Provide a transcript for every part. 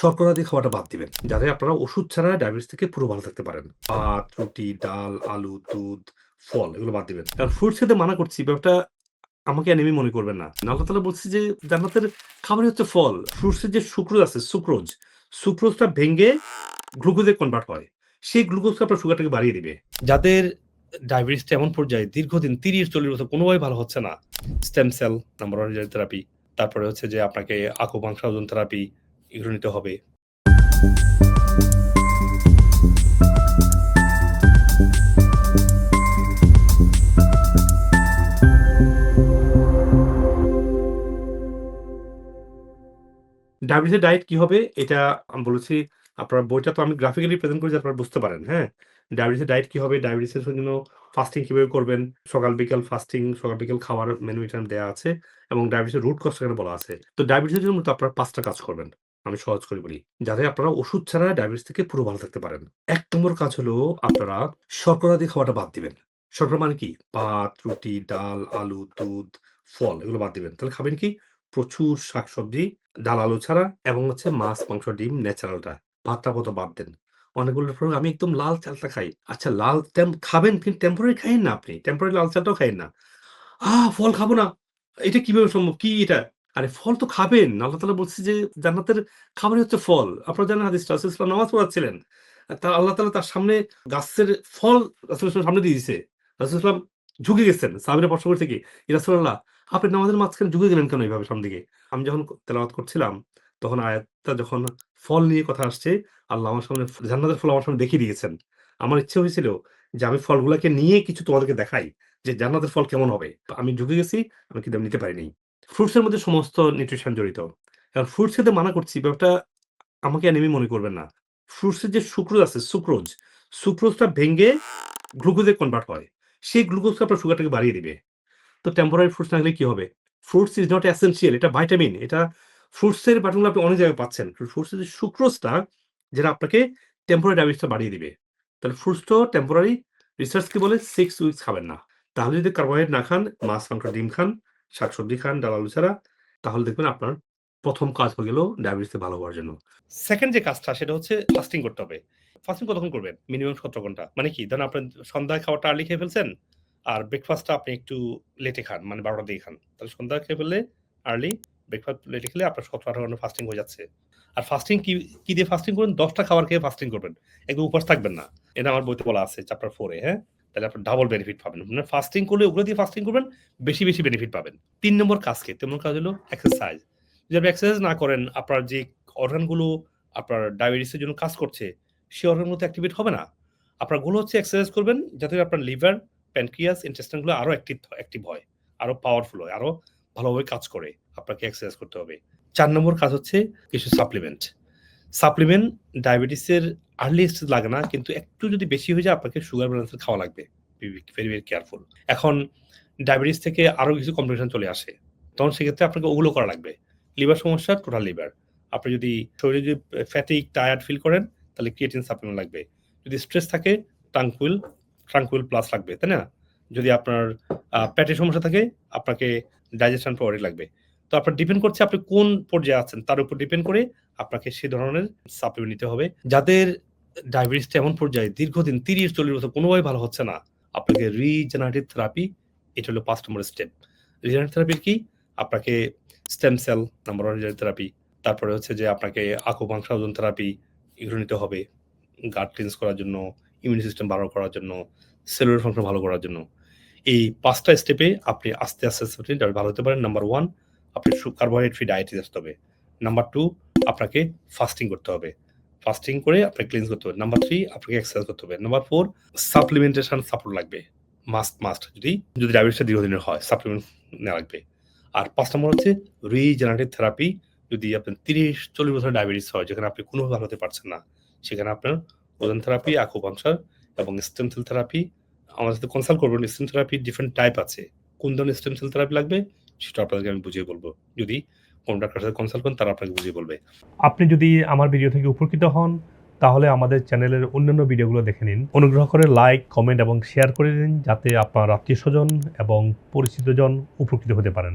শর্করা দিয়ে খাওয়াটা বাদ দিবেন। যাতে আপনারা ওষুধ ছাড়া ডায়াবেটিস থেকে পুরো ভালো থাকতে পারেন। ভাত, রুটি, ডাল, আলু, দুধ, ফল এগুলো বাদ দিবেন। কারণ ফ্রুটস খেতে মানা করছি ব্যাপারটা আমাকে এনিমি মনে করবেন না। আল্লাহ তাআলা বলছি যে জান্নাতের খাবারই হচ্ছে ফল। ফ্রুটস এর যে সুক্রোজ আছে সুক্রোজ, সুক্রোজটা ভেঙে গ্লুকোজে কনভার্ট হয়। সেই গ্লুকোজকে আপনার সুগারটাকে বাড়িয়ে দিবে। যাদের ডায়াবেটিসটা এমন পর্যায়ে দীর্ঘদিন ৩০-৪০ বছর কোনোভাবেই ভালো হচ্ছে না। Stem cell number one therapy. তারপরে হচ্ছে যে আপনাকে আকুপাংশার ওজন থেরাপি এগুলো নিতে হবে। ডায়াবেটিসের ডায়েট কি হবে? এটা আমি বলেছি আপনার বইটা তো আমি গ্রাফিক্যালি প্রেজেন্ট করেছি আপনারা বুঝতে পারেন, হ্যাঁ? ডায়াবেটিসের ডায়েট কি হবে? ডায়াবেটিসের জন্য ফাস্টিং কীভাবে করবেন? সকাল বিকাল ফাস্টিং, সকাল বিকাল খাওয়ার মেনু এখানে দেয়া আছে এবং ডায়াবেটিসের রুট কজ এখানে বলা আছে। তো ডায়াবেটিসের জন্য মূলত আপনারা ৫ টা কাজ করবেন। আমি সহজ করে বলি। যাতে আপনারা ওষুধ ছাড়া ডায়াবেটিস থেকে পুরো ভালো থাকতে পারেন। এক নম্বর কাজ হলো আপনারা শর্করা দিয়ে খাওয়াটা বাদ দিবেন। শর্করা মানে কি? ভাত, রুটি, ডাল, আলু, দুধ, ফল এগুলো বাদ দিবেন। তাহলে খাবেন কি? প্রচুর শাকসবজি, ডাল, আলু ছাড়া এবং হচ্ছে মাছ, মাংস, ডিম ন্যাচারালটা। ভাতটা আপাতত বাদ দেন। অনেকগুলো আমি একদম লাল চালটা খাই। আচ্ছা লাল খাবেন কিন্তু টেম্পোরারি খাইয়েন না আপনি। টেম্পোরারি লাল চালটাও খাইয়েন না। আহ ফল খাব না। এটা কীভাবে সম্ভব? কি এটা? আরে ফল তো খাবেন। আল্লাহ তালা বলছে যে জান্নাতের খাবারই হচ্ছে ফল। আপনারা জানেন হাদিসটা রাসূল নামাজ পড়াচ্ছিলেন। তা আল্লাহ তালা তার সামনে গাছের ফল রাসূল সামনে দিয়ে দিছে। রাসূল সাল্লাম ঝুঁকে গেছেন। সাহাবীরা প্রশ্ন করছে কি, "ইয়া রাসূলুল্লাহ আপনি নামাজের মাঝখানে ঝুঁকে গেলেন কেন এভাবে সামনে দিকে?" আমি যখন তেলাওয়াত করছিলাম তখন আয়াতটা যখন ফল নিয়ে কথা আসছে, আল্লাহ আমার সামনে জান্নাতের ফল আমার সামনে দেখিয়ে দিয়েছেন। আমার ইচ্ছে হয়েছিল যে আমি ফলগুলাকে নিয়ে কিছু তোমাদেরকে দেখাই যে জান্নাতের ফল কেমন হবে। আমি ঝুঁকে গেছি, আমি কিন্তু নিতে পারিনি। ফ্রুটস এর মধ্যে সমস্ত নিউট্রিশন জড়িত। কারণ ফ্রুটস খেতে মানা করছি ব্যাপারটা আমাকে এনিমি মনে করবেন না। ফ্রুটসের যে সুক্রোজ আছে সুক্রোজ, সুক্রোজটা ভেঙে গ্লুকোজে কনভার্ট হয়। সেই গ্লুকোজটা আপনার সুগারটাকে বাড়িয়ে দিবে। তো টেম্পোরারি ফ্রুটস না খেলে কি হবে? ফ্রুটস ইজ নট এসেনশিয়াল এটা ভাইটামিন এটা ফ্রুটস এর ভিটামিন আপনি অনেক জায়গায় পাচ্ছেন। ফ্রুটস এর যে সুক্রোজটা যেটা আপনাকে টেম্পোরারি ডায়াবেটিসটা বাড়িয়ে দিবে। তাহলে ফ্রুটস তো টেম্পোরারি রিসার্চকে বলে সিক্স উইকস খাবেন না। তাহলে যদি কার্বোহাইড্রেট না খান, মাছ, মাংস, ডিম খান, শাকসবজি খান, ডাল, আলু ছাড়া তাহলে দেখবেন আপনার প্রথম কাজ হয়ে গেল ডায়াবেটিস ভালো হওয়ার জন্য। সেকেন্ড যে কাজটা সেটা হচ্ছে ফাস্টিং করতে হবে। ফাস্টিং কতক্ষণ করবেন? মিনিমাম ১৭ ঘণ্টা। মানে কি? ধরেন আপনার সন্ধ্যায় খাবারটা আর্লি খেয়ে ফেলছেন। আর ব্রেকফাস্টটা আপনি একটু লেটে খান। মানে বারোটা দিয়ে খান। তাহলে সন্ধ্যায় খেয়ে ফেললে আর্লি, ব্রেকফাস্ট লেটে খেলে আপনার ১৭-১৮ ঘণ্টা ফাস্টিং হয়ে যাচ্ছে। আর ফাস্টিং কি, কি দিয়ে ফাস্টিং করবেন? দশটা খাবার খেয়ে ফাস্টিং করবেন। একদম উপবাস থাকবেন না। এটা আমার বইতে বলা আছে চ্যাপ্টার ফোরে হ্যাঁ? তাহলে আপনার ডাবল বেনিফিট পাবেন। মানে ফাস্টিং করলে ওগুলো দিয়ে ফাস্টিং করবেন, বেশি, বেশি বেনিফিট পাবেন। তিন নম্বর কাজ কি? ৩ নম্বর কাজ হলো এক্সারসাইজ। যদি আপনি এক্সারসাইজ না করেন, আপনার যে অর্গানগুলো আপনার ডায়াবেটিসের জন্য কাজ করছে, সেই অর্গানগুলো তো অ্যাক্টিভেট হবে না। আপনার গোল হচ্ছে এক্সারসাইজ করবেন যাতে আপনার লিভার, প্যানক্রিয়াস, ইন্টেস্টাইন আরও আরও অ্যাক্টিভ অ্যাক্টিভ হয়। আরও পাওয়ারফুল হয়। আরও ভালোভাবে কাজ করে। আপনাকে এক্সারসাইজ করতে হবে। চার নম্বর কাজ হচ্ছে কিছু সাপ্লিমেন্ট। সাপ্লিমেন্ট ডায়াবেটিসের আর্লি স্টেজ লাগে না। কিন্তু একটু যদি বেশি হয়ে যায় আপনাকে সুগার ব্যালেন্সার খাওয়া লাগবে। Very, very careful. এখন ডায়াবেটিস থেকে আরও কিছু কমপ্লিকেশন চলে আসে। তখন সেক্ষেত্রে আপনাকে ওগুলো করা লাগবে। লিভার সমস্যা, টোটাল লিভার। আপনি যদি শরীরে যদি ফ্যাটিক টায়ার্ড ফিল করেন তাহলে ক্রিয়েটিন সাপ্লিমেন্ট লাগবে। যদি স্ট্রেস থাকে ট্রাঙ্কুইল, ট্রাঙ্কুইল প্লাস লাগবে, তাই না? যদি আপনার আ পেটের সমস্যা থাকে আপনাকে ডাইজেশন প্রোভাইড লাগবে। তো আপনার ডিপেন্ড করছে আপনি কোন পর্যায়ে আছেন তার উপর ডিপেন্ড করে আপনাকে সে ধরনের সাপ্লিমেন্ট নিতে হবে। যাদের ডায়াবেটিসটা এমন পর্যায়ে দীর্ঘদিন ৩০-৪০ বছর কোনোভাবেই ভালো হচ্ছে না, আপনাকে রিজেনারেটিভ থেরাপি এটা হলো পাঁচ নম্বর স্টেপ। রিজেনারেটিভ থেরাপি কি? আপনাকে stem cell number 1 gene therapy. তারপরে হচ্ছে যে আপনাকে আকুপাংশার ওজন থেরাপি এগুলো নিতে হবে। গাট ক্লিনস করার জন্য, ইমিউন সিস্টেম ভালো করার জন্য, সেলুলার ফাংশন ভালো করার জন্য। এই পাঁচটা স্টেপে আপনি আস্তে, আস্তে, আস্তে ভালো হতে পারেন। নাম্বার ওয়ান আপনি কার্বোহাইড্রেট ফ্রি ডায়েটে আসতে হবে। নাম্বার 2 আপনাকে ফাস্টিং করতে হবে। ফাস্টিং করে আপনাকে ক্লিনস করতে হবে। নাম্বার থ্রি আপনাকে এক্সারসাইজ করতে হবে। নাম্বার ফোর সাপ্লিমেন্টেশন সাপোর্ট লাগবে। মাস্ট, মাস্ট যদি, যদি ডায়াবেটিসটা দীর্ঘদিনের হয় সাপ্লিমেন্ট নেওয়া লাগবে। আর ৫ নম্বর হচ্ছে রিজেনারেটিভ থেরাপি যদি আপনার ৩০-৪০ বছরের ডায়াবেটিস হয় যেখানে আপনি কোনোভাবে ভালো হতে পারছেন না, সেখানে আপনার ওজন থেরাপি, আকুপাংশার এবং স্টেম সেল থেরাপি আমার সাথে কনসাল্ট করবেন। স্টেম থেরাপির ডিফারেন্ট টাইপ আছে। কোন ধরনের স্টেম সেল থেরাপি লাগবে সেটা আপনাদেরকে আমি বুঝিয়ে বলব যদি কোন ডাক্তারের সাথে কনসাল্ট করেন তারা আপনাকে বুঝিয়ে বলবে। আপনি যদি আমার ভিডিও থেকে উপকৃত হন তাহলে আমাদের চ্যানেলের অন্যান্য ভিডিওগুলো দেখে নিন। অনুগ্রহ করে লাইক, কমেন্ট এবং শেয়ার করে দিন যাতে আপনার আত্মীয় স্বজন এবং পরিচিতজন উপকৃত হতে পারেন।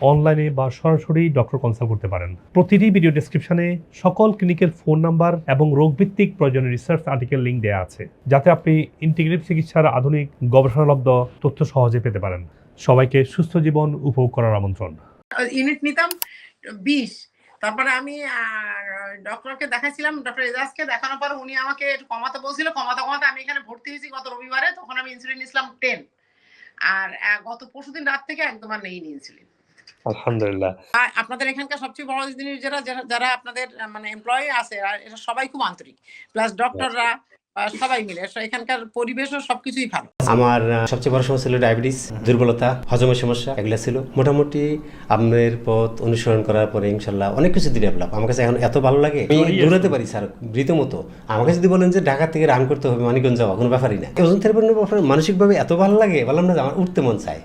অনলাইনে বা সরাসরি ডক্টর কনসাল্ট করতে পারেন। প্রতিটি ভিডিও ডেসক্রিপশনে সকল ক্লিনিকের ফোন নাম্বার এবং রোগভিত্তিক প্রয়োজনীয় রিসার্চ আর্টিকেল লিঙ্ক দেওয়া আছে, যাতে আপনি ইন্টিগ্রেটিভ চিকিৎসার আধুনিক, গবেষণালব্ধ তথ্য সহজে পেতে পারেন। সবাইকে সুস্থ জীবন উপভোগ করার আমন্ত্রণ। ইউনিট নিতাম বিশ। তারপরে আমি ডক্টরকে দেখাইছিলাম, ডক্টর এজাজকে দেখানোর পর উনি আমাকে কমাতে বলছিল। কমাতে কমাতে আমি এখানে ভর্তি হয়েছি গত রবিবারে, তখন আমি ইনসুলিন নিয়েছিলাম টেন আর গত পরশুদিন রাত থেকে একদম আর নেই ইনসুলিন আলহামদুলিল্লাহ। আপনাদের এখানকার সবচেয়ে বড় জিনিস যারা যারা- আপনাদের মানে এমপ্লয়ি আছে আর এরা সবাই খুব আন্তরিক। প্লাস ডক্টররা সবাই মিলে এখানকার পরিবেশও সবকিছুই ভালো। আমার সবচেয়ে বড় সমস্যা ছিল ডায়াবেটিস দুর্বলতা হজমের সমস্যা এগুলো ছিল। মোটামুটি আপনার পথ অনুসরণ করার পরে ইনশাল্লাহ অনেক কিছু ডেভেলপ আমার কাছে এখন এত ভালো লাগে আমি দৌড়াতে পারি স্যার রীতিমতো আমাকে যদি বলেন যে ঢাকা থেকে রান করতে হবে মানিকগঞ্জ যাওয়া কোনো ব্যাপারই না। ওজন থেরাপির ব্যাপারে মানসিকভাবে এত ভালো লাগে বললাম না আমার উঠতে মন চায়।